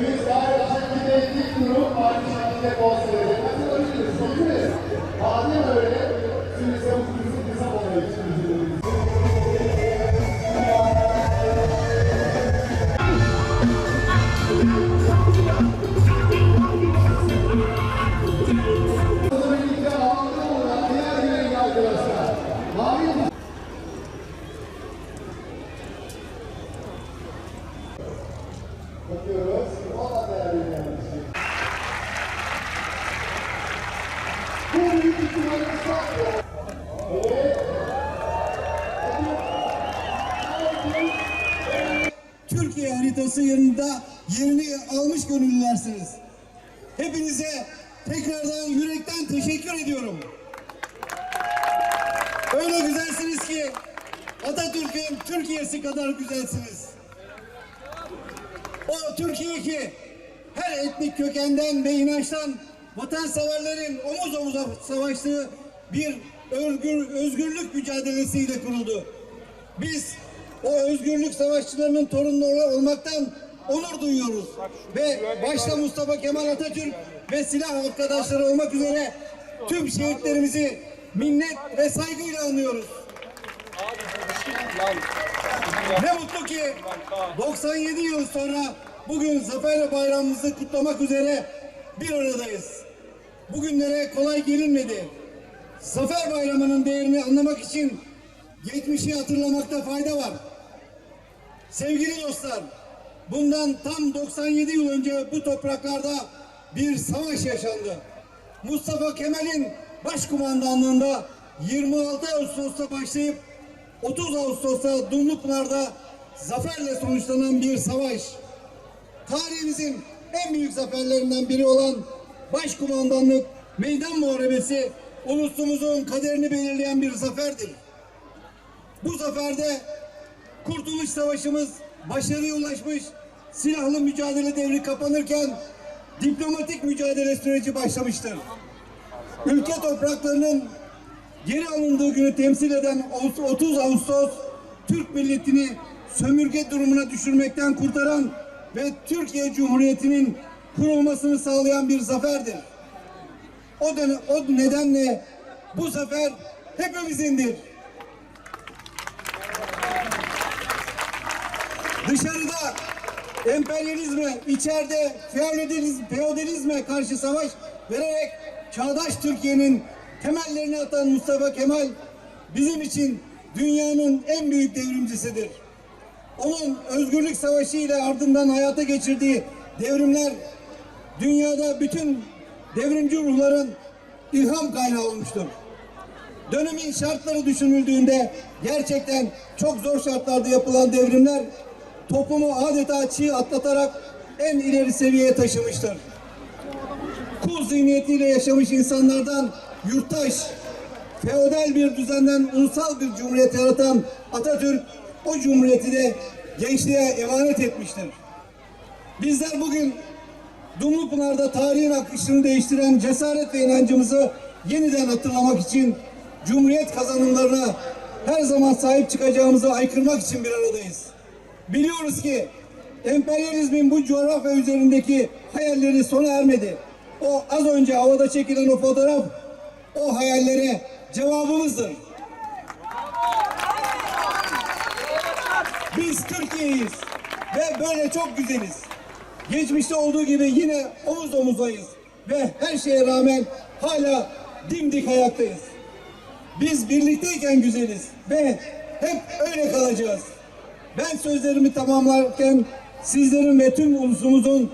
Biz daha şekilde ilk grup aynı şekilde konser ölçülür? Sonuçta madem öyle, Bakıyoruz. Valla değerli dinleyiciler. Bu büyük ihtimalle sağlıyor. Türkiye haritası yanında yerini almış gönüllülersiniz. Hepinize tekrardan yürekten teşekkür ediyorum. Öyle güzelsiniz ki Atatürk'ün Türkiye'si kadar güzelsiniz. O Türkiye ki her etnik kökenden ve inançtan vatanseverlerin omuz omuza savaştığı bir özgür, özgürlük mücadelesiyle kuruldu. Biz o özgürlük savaşçılarının torunları olmaktan onur duyuyoruz. Ve başta Mustafa Kemal Atatürk ve silah arkadaşları olmak üzere tüm şehitlerimizi minnet ve saygıyla anıyoruz. Ne mutlu ki 97 yıl sonra bugün Zafer Bayramımızı kutlamak üzere bir aradayız. Bugünlere kolay gelinmedi. Zafer Bayramı'nın değerini anlamak için geçmişi hatırlamakta fayda var. Sevgili dostlar, bundan tam 97 yıl önce bu topraklarda bir savaş yaşandı. Mustafa Kemal'in başkumandanlığında 26 Ağustos'ta başlayıp 30 Ağustos'ta Dumlupınar'da zaferle sonuçlanan bir savaş. Tarihimizin en büyük zaferlerinden biri olan Başkumandanlık Meydan Muharebesi ulusumuzun kaderini belirleyen bir zaferdir. Bu zaferde Kurtuluş Savaşımız başarıya ulaşmış, silahlı mücadele devri kapanırken diplomatik mücadele süreci başlamıştır. Ülke topraklarının geri alındığı günü temsil eden 30 Ağustos Türk milletini sömürge durumuna düşürmekten kurtaran ve Türkiye Cumhuriyeti'nin kurulmasını sağlayan bir zaferdir. O, dönem, o nedenle bu zafer hepimizindir. Dışarıda emperyalizme, içeride feodalizm, feodalizme karşı savaş vererek çağdaş Türkiye'nin temellerini atan Mustafa Kemal bizim için dünyanın en büyük devrimcisidir. Onun özgürlük savaşı ile ardından hayata geçirdiği devrimler dünyada bütün devrimci ruhların ilham kaynağı olmuştur. Dönemin şartları düşünüldüğünde gerçekten çok zor şartlarda yapılan devrimler toplumu adeta çiğ atlatarak en ileri seviyeye taşımıştır. Kul zihniyetiyle yaşamış insanlardan yurttaş, feodal bir düzenden ulusal bir cumhuriyet yaratan Atatürk o cumhuriyeti de gençliğe emanet etmiştir. Bizler bugün Dumlupınar'da tarihin akışını değiştiren cesaret ve inancımızı yeniden hatırlamak için Cumhuriyet kazanımlarına her zaman sahip çıkacağımızı aykırmak için bir aradayız. Biliyoruz ki emperyalizmin bu coğrafya üzerindeki hayalleri sona ermedi. O az önce havada çekilen o fotoğraf o hayallere cevabımızdır. Biz Türkiye'yiz ve böyle çok güzeliz. Geçmişte olduğu gibi yine omuz omuzdayız ve her şeye rağmen hala dimdik ayaktayız. Biz birlikteyken güzeliz ve hep öyle kalacağız. Ben sözlerimi tamamlarken sizlerin ve tüm ulusumuzun